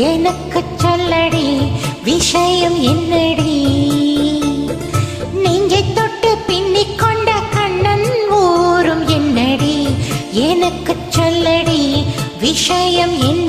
எனக்கு சொல்லடி விஷயம் என்னடி? நீங்க தொட்டு பின்னிக் கொண்ட கண்ணன் ஊரும் என்னடி? எனக்கு சொல்லடி விஷயம் என்ன?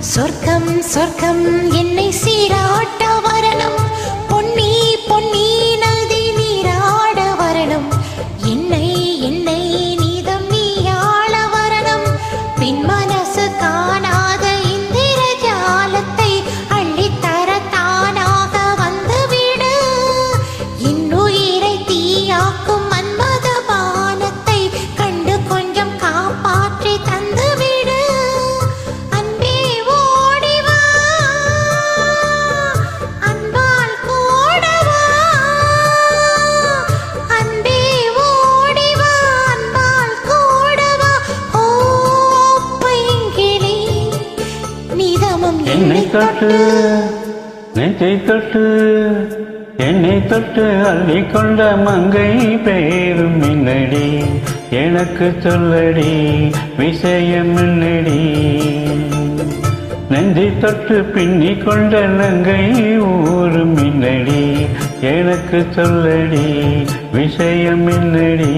சொர்க்கம் சொர்க்கம் என்னை சீராட்ட வரணும். என்னை தொட்டு நெஞ்சை தொட்டு என்னை தொட்டு அள்ளி கொண்ட மங்கை பேரும் மின்னடி. எனக்கு சொல்லடி விஷயம் மின்னடி நெஞ்சை தொட்டு பின்னி கொண்ட நங்கை ஊரும் மின்னடி. எனக்கு சொல்லடி விஷயம் மின்னடி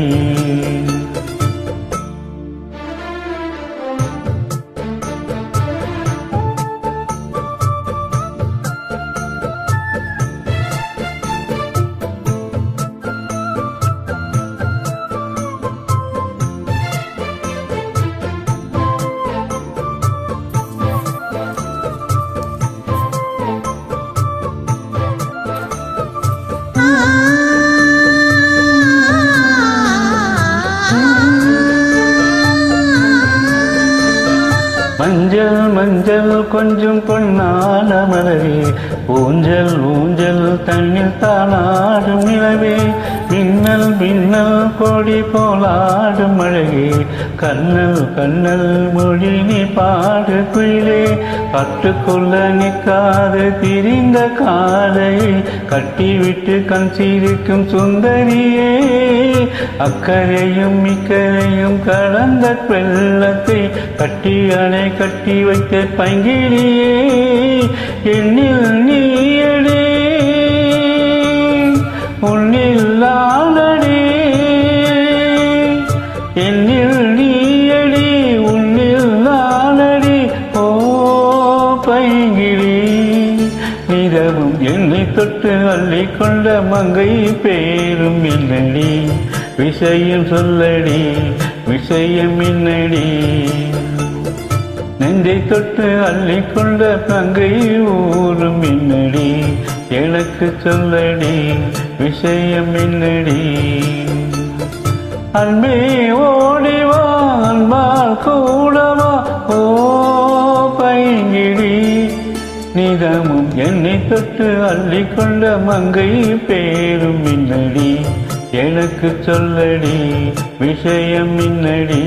என்னடி மஞ்சள் மஞ்சள் கொஞ்சம் பொன்னான மலவே ஊஞ்சல் ஊஞ்சல் தண்ணில் தாளாடும் நிலவே. மின்னல் மின்னல் கொடி போலாடும் அழகே கண்ணல் கண்ணல் மொழி நீ பாடு குயிலே. கட்டுக்கொள்ள நிற்காது திரிந்த காலை கட்டிவிட்டு கண் சீரிக்கும் சுந்தரியே. அக்கறையும் இக்கரையும் கலந்த வெள்ளத்தை கட்டி அணை கட்டி கட்டி வைத்த பங்கிலியே என்னில் நீயடே உன்னில்லானடே என்னில் நீயடி உன்னில்லானடி ஓ பைங்கிளி நிதமும் என்னை தொட்டு அள்ளி கொண்ட மங்கை பேரும் என்னடி விஷயம் சொல்லடி விஷயம் என்னடி நெஞ்சை தொட்டு அள்ளிக்கொண்ட மங்கை ஊரும் என்னடி எனக்கு சொல்லடி விஷயம் என்னடி அன்பே ஓடிவா அன்பால் கூடவா ஓ பைங்கிடி. நிதமும் என்னை தொட்டு அள்ளிக்கொண்ட மங்கை பேரும் மின்னடி. எனக்கு சொல்லடி விஷயம் மின்னடி.